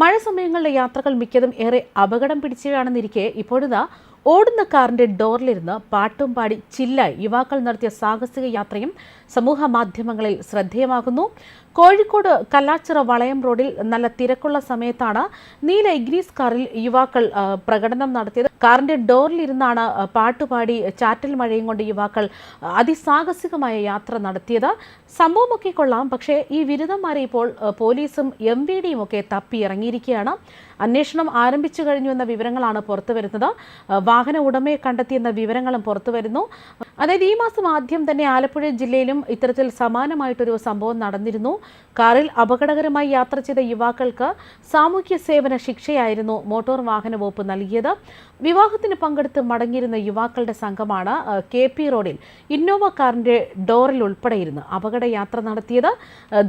മഴ സമയങ്ങളിലെ യാത്രകൾ മിക്കതും ഏറെ അപകടം പിടിച്ചവയാണെന്നിരിക്കെ ഇപ്പോഴിതാ ഓടുന്ന കാറിന്റെ ഡോറിലിരുന്ന് പാട്ടും പാടി ചില്ലായി യുവാക്കൾ നടത്തിയ സാഹസിക യാത്രയും സമൂഹ മാധ്യമങ്ങളിൽ ശ്രദ്ധേയമാകുന്നു. കോഴിക്കോട് കല്ലാച്ചിറ വളയം റോഡിൽ നല്ല തിരക്കുള്ള സമയത്താണ് നീല എഗ്രീസ് കാറിൽ യുവാക്കൾ പ്രകടനം നടത്തിയത്. കാറിന്റെ ഡോറിലിരുന്നാണ് പാട്ടുപാടി ചാറ്റൽ മഴയും കൊണ്ട് യുവാക്കൾ അതിസാഹസികമായ യാത്ര നടത്തിയത്. സംഭവമൊക്കെ കൊള്ളാം പക്ഷേ ഈ ബിരുദന്മാരെ ഇപ്പോൾ പോലീസും എം വി ഡിയും ഒക്കെ തപ്പി ഇറങ്ങിയിരിക്കുകയാണ് അന്വേഷണം ആരംഭിച്ചു കഴിഞ്ഞു എന്ന വിവരങ്ങളാണ് പുറത്തു വരുന്നത്. വാഹന ഉടമയെ കണ്ടെത്തിയെന്ന വിവരങ്ങളും പുറത്തു വരുന്നു. അതായത് ഈ മാസം ആദ്യം തന്നെ ആലപ്പുഴ ജില്ലയിലും ഇത്തരത്തിൽ സമാനമായിട്ടൊരു സംഭവം നടന്നിരുന്നു. കാറിൽ അപകടകരമായി യാത്ര ചെയ്ത യുവാക്കൾക്ക് സാമൂഹ്യ സേവന ശിക്ഷയായിരുന്നു മോട്ടോർ വാഹന വകുപ്പ് നൽകിയത്. വിവാഹത്തിന് പങ്കെടുത്ത് മടങ്ങിയിരുന്ന യുവാക്കളുടെ സംഘമാണ് കെ പി റോഡിൽ ഇന്നോവ കാറിന്റെ ഡോറിൽ ഉൾപ്പെടെയിരുന്ന് അപകടയാത്ര അപകട യാത്ര നടത്തിയത്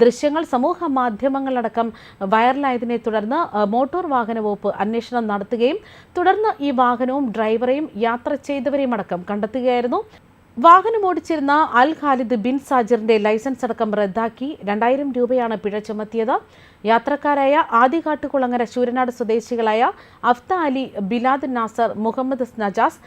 ദൃശ്യങ്ങൾ സമൂഹ മാധ്യമങ്ങളിലടക്കം വൈറലായതിനെ തുടർന്ന് മോട്ടോർ വാഹന വകുപ്പ് അന്വേഷണം നടത്തുകയും തുടർന്ന് ഈ വാഹനവും ഡ്രൈവറെയും യാത്ര ചെയ്തവരെയും അടക്കം കണ്ടെത്തുകയായിരുന്നു. വാഹനം ഓടിച്ചിരുന്ന അൽ ഖാലിദ് ബിൻ സാജിറിന്റെ ലൈസൻസ് അടക്കം റദ്ദാക്കി രണ്ടായിരം രൂപയാണ് പിഴ ചുമത്തിയത്. യാത്രക്കാരായ ആദികാട്ടുകുളങ്ങര ശൂരനാട് സ്വദേശികളായ അഫ്ത അലി ബിലാദ് നാസർ മുഹമ്മദ് നജാസ്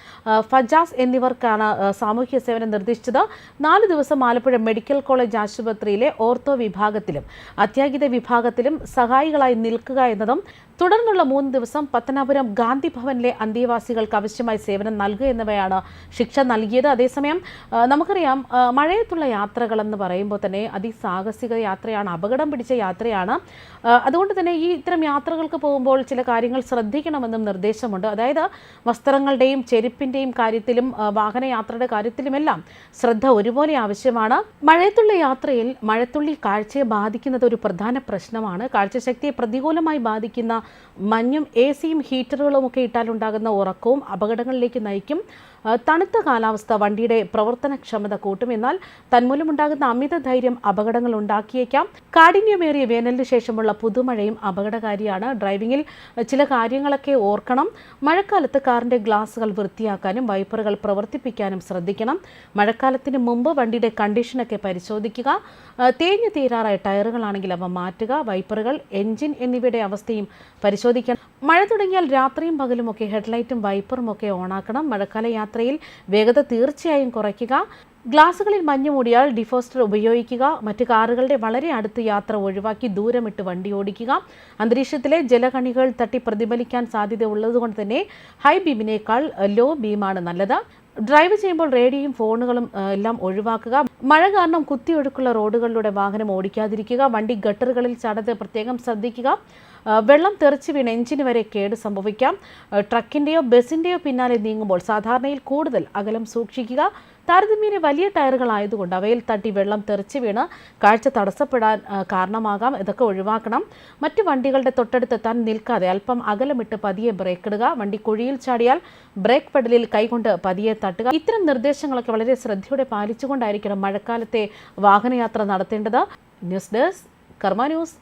ഫജാസ് എന്നിവർക്കാണ് സാമൂഹ്യ സേവനം നിർദ്ദേശിച്ചത്. നാല് ദിവസം ആലപ്പുഴ മെഡിക്കൽ കോളേജ് ആശുപത്രിയിലെ ഓർത്തോ വിഭാഗത്തിലും അത്യാഹിത വിഭാഗത്തിലും സഹായികളായി നിൽക്കുക എന്നതും തുടർന്നുള്ള മൂന്ന് ദിവസം പത്തനാപുരം ഗാന്ധി ഭവനിലെ അന്തേവാസികൾക്ക് ആവശ്യമായ സേവനം നൽകുക എന്നിവയാണ് ശിക്ഷ നൽകിയത്. അതേസമയം നമുക്കറിയാം മഴയത്തുള്ള യാത്രകളെന്ന് പറയുമ്പോൾ തന്നെ അതിസാഹസിക യാത്രയാണ് അപകടം പിടിച്ച യാത്രയാണ്. അതുകൊണ്ട് തന്നെ ഈ ഇത്തരം യാത്രകൾക്ക് പോകുമ്പോൾ ചില കാര്യങ്ങൾ ശ്രദ്ധിക്കണമെന്നും നിർദ്ദേശമുണ്ട്. അതായത് വസ്ത്രങ്ങളുടെയും ചെരുപ്പിന്റെയും കാര്യത്തിലും വാഹനയാത്രയുടെ കാര്യത്തിലുമെല്ലാം ശ്രദ്ധ ഒരുപോലെ ആവശ്യമാണ്. മഴയത്തുള്ള യാത്രയിൽ മഴത്തുള്ളി കാഴ്ചയെ ബാധിക്കുന്നത് ഒരു പ്രധാന പ്രശ്നമാണ്. കാഴ്ചശക്തിയെ പ്രതികൂലമായി ബാധിക്കുന്ന മഞ്ഞും എ സിയും ഹീറ്ററുകളും ഒക്കെ ഇട്ടാലുണ്ടാകുന്ന ഉറക്കവും അപകടങ്ങളിലേക്ക് നയിക്കും. തണുത്ത കാലാവസ്ഥ വണ്ടിയുടെ പ്രവർത്തനക്ഷമത കൂട്ടും. എന്നാൽ തന്മൂലമുണ്ടാകുന്ന അമിത ധൈര്യം അപകടങ്ങൾ ഉണ്ടാക്കിയേക്കാം. കാഠിന്യമേറിയ വേനലിന് ശേഷമുള്ള പുതുമഴയും അപകടകാരിയാണ്. ഡ്രൈവിംഗിൽ ചില കാര്യങ്ങളൊക്കെ ഓർക്കണം. മഴക്കാലത്ത് കാറിന്റെ ഗ്ലാസുകൾ വൃത്തിയാക്കാനും വൈപ്പറുകൾ പ്രവർത്തിപ്പിക്കാനും ശ്രദ്ധിക്കണം. മഴക്കാലത്തിന് മുമ്പ് വണ്ടിയുടെ കണ്ടീഷനൊക്കെ പരിശോധിക്കുക. തേഞ്ഞു തീരാറായ ടയറുകളാണെങ്കിൽ അവ മാറ്റുക. വൈപ്പറുകൾ എഞ്ചിൻ എന്നിവയുടെ അവസ്ഥയും പരിശോധിക്കണം. മഴ തുടങ്ങിയാൽ രാത്രിയും പകലുമൊക്കെ ഹെഡ്ലൈറ്റും വൈപ്പറുമൊക്കെ ഓണാക്കണം. മഴക്കാല യാത്രയിൽ വേഗത തീർച്ചയായും കുറയ്ക്കുക. ഗ്ലാസുകളിൽ മഞ്ഞ് മൂടിയാൽ ഡിഫോസ്റ്റർ ഉപയോഗിക്കുക. മറ്റ് കാറുകളുടെ വളരെ അടുത്ത് യാത്ര ഒഴിവാക്കി ദൂരമിട്ട് വണ്ടി ഓടിക്കുക. അന്തരീക്ഷത്തിലെ ജലകണികൾ തട്ടി പ്രതിഫലിക്കാൻ സാധ്യത ഉള്ളതുകൊണ്ട് തന്നെ ഹൈ ബീമിനേക്കാൾ ലോ ബീമാണ് നല്ലത്. ഡ്രൈവ് ചെയ്യുമ്പോൾ റേഡിയോയും ഫോണുകളും എല്ലാം ഒഴിവാക്കുക. മഴ കാരണം കുത്തിയൊഴുക്കുള്ള റോഡുകളിലൂടെ വാഹനം ഓടിക്കാതിരിക്കുക. വണ്ടി ഗട്ടറുകളിൽ ചാടാതെ പ്രത്യേകം ശ്രദ്ധിക്കുക. വെള്ളം തെറിച്ച് വീണ് എഞ്ചിന് വരെ കേട് സംഭവിക്കാം. ട്രക്കിന്റെയോ ബസ്സിന്റെയോ പിന്നാലെ നീങ്ങുമ്പോൾ സാധാരണയിൽ കൂടുതൽ അകലം സൂക്ഷിക്കുക. താരതമ്യേന വലിയ ടയറുകളായതുകൊണ്ട് അവയിൽ തട്ടി വെള്ളം തെറിച്ച് വീണ് കാഴ്ച തടസ്സപ്പെടാൻ കാരണമാകാം. ഇതൊക്കെ ഒഴിവാക്കണം. മറ്റു വണ്ടികളുടെ തൊട്ടടുത്തെത്താൻ നിൽക്കാതെ അല്പം അകലമിട്ട് പതിയെ ബ്രേക്ക് ഇടുക. വണ്ടി കുഴിയിൽ ചാടിയാൽ ബ്രേക്ക് പെഡലിൽ കൈകൊണ്ട് പതിയെ തട്ടുക. ഇത്തരം നിർദ്ദേശങ്ങളൊക്കെ വളരെ ശ്രദ്ധയോടെ പാലിച്ചുകൊണ്ടായിരിക്കണം മഴക്കാലത്തെ വാഹനയാത്ര നടത്തേണ്ടത്. News desk Karma news.